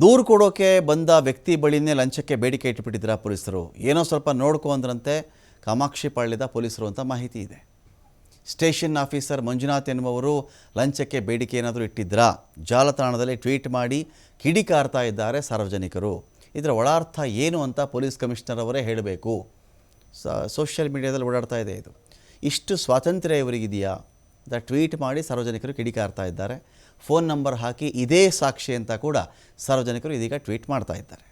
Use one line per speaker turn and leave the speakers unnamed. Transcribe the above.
ದೂರು ಕೊಡೋಕೆ ಬಂದ ವ್ಯಕ್ತಿ ಬಳಿನೇ ಲಂಚಕ್ಕೆ ಬೇಡಿಕೆ ಇಟ್ಟುಬಿಟ್ಟಿದ್ರ ಪೊಲೀಸರು? ಏನೋ ಸ್ವಲ್ಪ ನೋಡ್ಕೊ ಅಂದ್ರಂತೆ ಕಾಮಾಕ್ಷಿ ಪಾಳ್ಯದ ಪೊಲೀಸರು ಅಂತ ಮಾಹಿತಿ ಇದೆ. ಸ್ಟೇಷನ್ ಆಫೀಸರ್ ಮಂಜುನಾಥ್ ಎನ್ನುವರು ಲಂಚಕ್ಕೆ ಬೇಡಿಕೆ ಏನಾದರೂ ಇಟ್ಟಿದ್ರಾ ಜಾಲತಾಣದಲ್ಲಿ ಟ್ವೀಟ್ ಮಾಡಿ ಕಿಡಿಕಾರ್ತಾ ಇದ್ದಾರೆ ಸಾರ್ವಜನಿಕರು. ಇದರ ಒಳಾರ್ಥ ಏನು ಅಂತ ಪೊಲೀಸ್ ಕಮಿಷನರ್ ಅವರೇ ಹೇಳಬೇಕು. ಸೋಷಿಯಲ್ ಮೀಡಿಯಾದಲ್ಲಿ ಓಡಾಡ್ತಾ ಇದೆ ಇದು. ಇಷ್ಟು ಸ್ವಾತಂತ್ರ್ಯ ಇವರಿಗಿದೆಯಾ? ಅಂತ ಟ್ವೀಟ್ ಮಾಡಿ ಸಾರ್ವಜನಿಕರು ಕಿಡಿಕಾರ್ತಾ ಇದ್ದಾರೆ. ಫೋನ್ ನಂಬರ್ ಹಾಕಿ ಇದೇ ಸಾಕ್ಷಿ ಅಂತ ಕೂಡ ಸಾರ್ವಜನಿಕರು ಇದೀಗ ಟ್ವೀಟ್ ಮಾಡ್ತಾ ಇದ್ದಾರೆ.